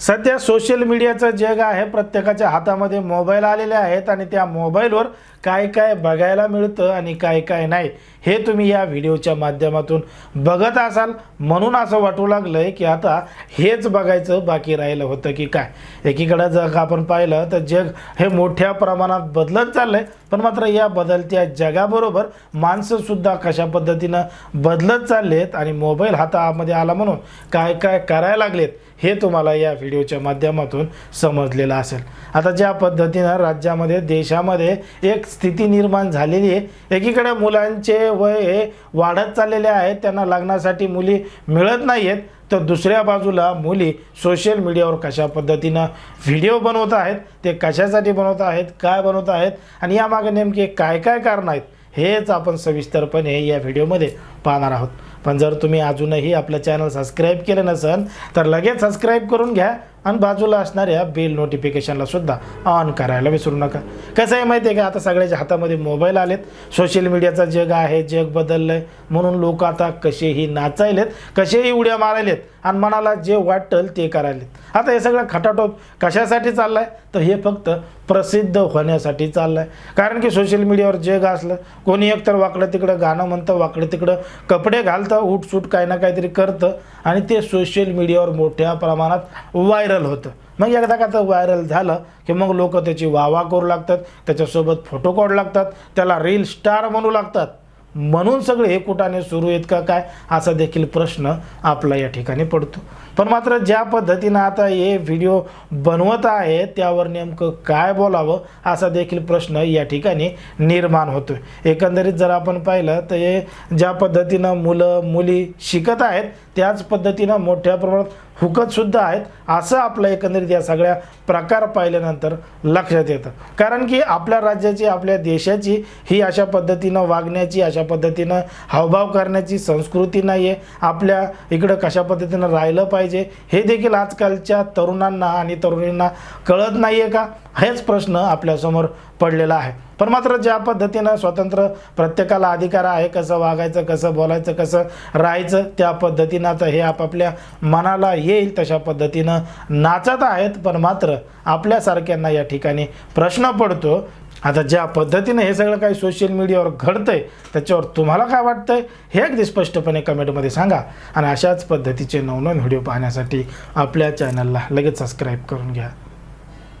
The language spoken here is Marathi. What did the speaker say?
सध्या सोशल मीडियाचं जग आहे प्रत्येकाच्या हातामध्ये मोबाईल आलेले आहेत आणि त्या मोबाईलवर काय काय बघायला मिळतं आणि काय काय नाही हे तुम्ही या व्हिडिओच्या माध्यमातून बघत असाल. म्हणून असं वाटू लागलं आहे की आता हेच बघायचं बाकी राहिलं होतं की काय. एकीकडं जर का आपण पाहिलं तर जग हे मोठ्या प्रमाणात बदलत चाललं आहे पण मात्र या बदलत्या जगाबरोबर माणसंसुद्धा कशा पद्धतीनं बदलत चाललेत आणि मोबाईल हातामध्ये आला म्हणून काय काय करायला लागलेत हे तुम्हाला या व्हिडिओच्या माध्यमातून समजलेलं असेल. आता ज्या पद्धतीनं राज्यामध्ये देशामध्ये एक स्थिती निर्माण झालेली आहे एकीकडे मुलांचे वय हे वाढत चाललेले आहेत त्यांना लग्नासाठी मुली मिळत नाही आहेत तर दुसऱ्या बाजूला मुली सोशल मीडियावर कशा पद्धतीनं व्हिडिओ बनवत आहेत ते कशासाठी बनवत आहेत काय बनवत आहेत आणि यामागे नेमके काय काय कारण आहेत हेच आपण सविस्तरपणे या व्हिडिओमध्ये पाहणार आहोत. पण जर तुम्ही अजूनही आपलं चॅनल सबस्क्राईब केलं नसेल तर लगेच सबस्क्राईब करून घ्या आणि बाजूला असणाऱ्या बिल नोटिफिकेशनला सुद्धा ऑन करायला विसरू नका. कसं आहे माहिती आहे का? आता सगळ्याच्या हातामध्ये मोबाईल आलेत. सोशल मीडियाचं जग आहे जग बदललं आहे म्हणून लोक आता कसेही नाचायलेत कसेही उड्या मारायलेत आणि मनाला जे वाटतं ते करायलेत. आता हे सगळं खटाटोप कशासाठी चाललं आहे तर हे फक्त प्रसिद्ध होण्यासाठी चाललं आहे कारण की सोशल मीडियावर जे गासलं कोणी एकतर वाकडं तिकडं गाणं म्हणतं वाकडं तिकडं कपडे घालतं उठसूट काही ना काहीतरी करतं आणि ते सोशल मीडियावर मोठ्या प्रमाणात व्हायरल होतं. मग एकदा का तर व्हायरल झालं की मग लोक त्याची वावा करू लागतात त्याच्यासोबत फोटो काढू लागतात त्याला रील स्टार म्हणू लागतात. म्हणून सगळे हे कुठाने सुरू आहेत का काय असा देखील प्रश्न आपला या ठिकाणी पडतो. पण मात्र ज्या पद्धतीनं आता हे व्हिडिओ बनवत आहे त्यावर नेमकं काय बोलावं असा देखील प्रश्न या ठिकाणी निर्माण होतो एकंदरीत जर आपण पाहिलं तर हे ज्या पद्धतीनं मुलं मुली शिकत आहेत त्याच पद्धतीनं मोठ्या प्रमाणात हुकतसुद्धा आहेत. असं आपलं एकंदरीत या सगळ्या प्रकार पाहिल्यानंतर लक्षात येतं. कारण की आपल्या राज्याची आपल्या देशाची ही अशा पद्धतीनं वागण्याची अशा पद्धतीनं हावभाव करण्याची संस्कृती नाही आहे आपल्या इकडं कशा पद्धतीनं राहिलं पाहिजे हे देखील आजकालच्या तरुणांना आणि तरुणींना कळत नाही आहे का? हेच प्रश्न आपल्यासमोर पडलेला आहे. पण मात्र ज्या पद्धतीनं स्वतंत्र प्रत्येकाला अधिकार आहे कसं वागायचं कसं बोलायचं कसं राहायचं त्या पद्धतीनं आता हे आपापल्या मनाला येईल तशा पद्धतीनं नाचत आहेत. पण मात्र आपल्यासारख्यांना या ठिकाणी प्रश्न पडतो आता ज्या पद्धतीनं हे सगळं काही सोशल मीडियावर घडतंय त्याच्यावर तुम्हाला काय वाटतंय? हे अगदी स्पष्टपणे कमेंटमध्ये सांगा. आणि अशाच पद्धतीचे नवनवीन व्हिडिओ पाहण्यासाठी आपल्या चॅनलला लगेच सबस्क्राईब करून घ्या.